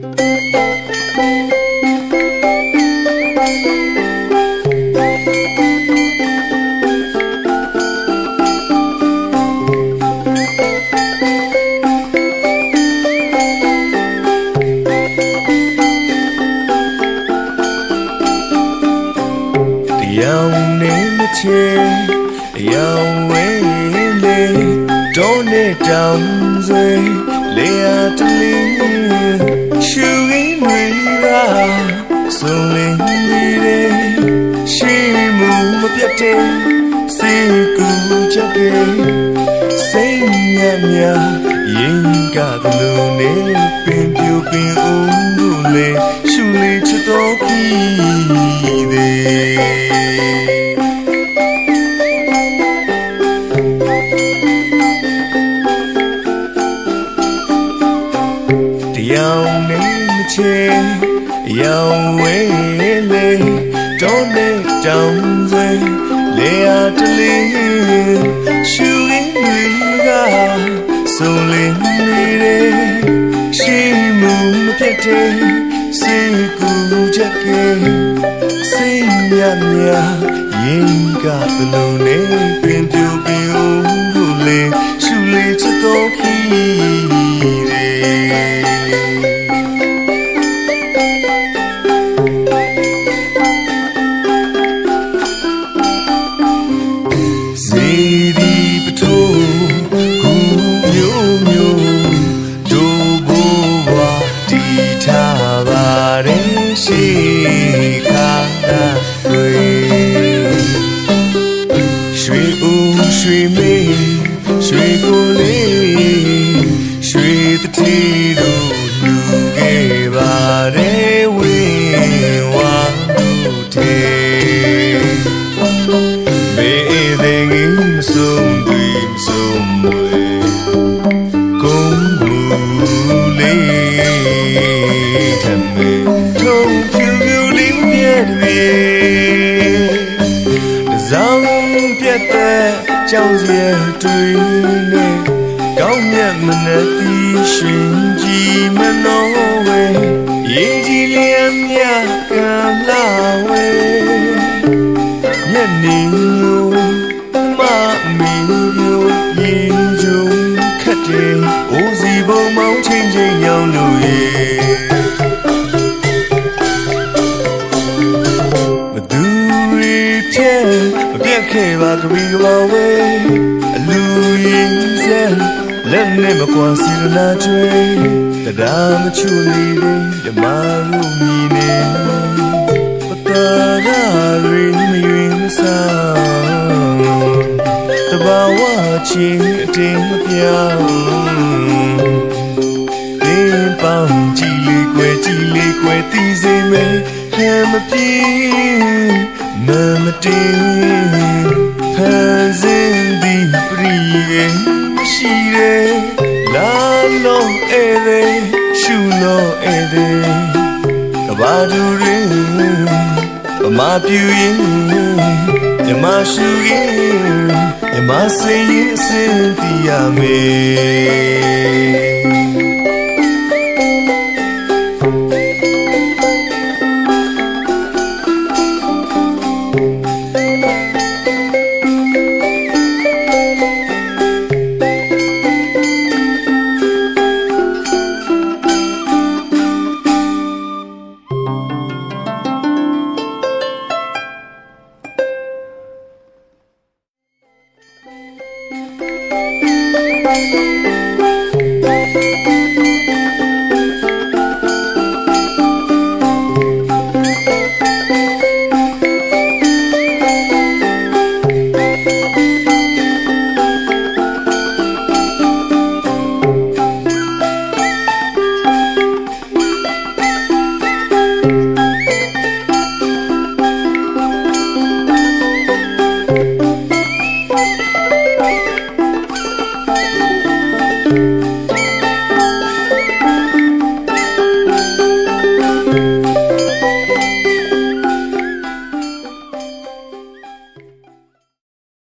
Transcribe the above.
တရားနေမချေတရားဝဲလေတောနဲ့တောင်ဆွေလေယာတလင်း မပြတ်တဲ့စေကူချက်ကေစိတ်ညံ့ညံ့ရင်ကသလိုနဲ့ပင်ပြူပင်ဦးတို့လေရှူလေးချစ်တော်ခီးသေးတရားနေမချေရောင်ဝဲလေတောနဲ့ တောင်ဆွေလေယာတလေးရှူရင်းတွေကဆုံးလင်းနေတယ်ရှိမှုမပြတ်တဲ့စေကူချက်ကေစိတ်ညံ့ညံ့ရင်ကသလိုနဲ့ပင်ပြူပင်ဦးကိုလေရှူလေးချစ်တော်ခီး ရွှေမေးရွှေကိုလေးရွှေတတိတို့လူခဲ့ပါတယ်ဝင်းဝါတို့တဲ့မေတဲ့ငင်းဆုံးတွေဆုံးမွေကုန်းမူလေးထမေထုံဖြူဖြူလေးမြဲတယ်ဇောင်းပြတ်တဲ့ ကြောင်စရတွေနဲ့ကောင်းမြတ်မနဲ့တီးရှင်ကြီးမနောဝဲရေကြီးလျက်မြကံလာဝဲညနေ ကပြီးပါဝဲအလူရင်စဲလက်နဲ့မကွာစီရနာကျွေးတရားမချူလေးဓမ္မလူမီနေပတာရာရီမယွင်စားတဘာဝချင်းအတင်းမပြောင်းတင်းပေါင်းကြည်လေးကွယ်ကြည်လေးကွယ်တီးစေမယ်ဟဲမပြေမမတင်း လို့ဧရေကဘာဒူရင်ဗမာပြူရင်မြမရှိရင်မြမစင်ရင်အစင်တီးရမယ် Música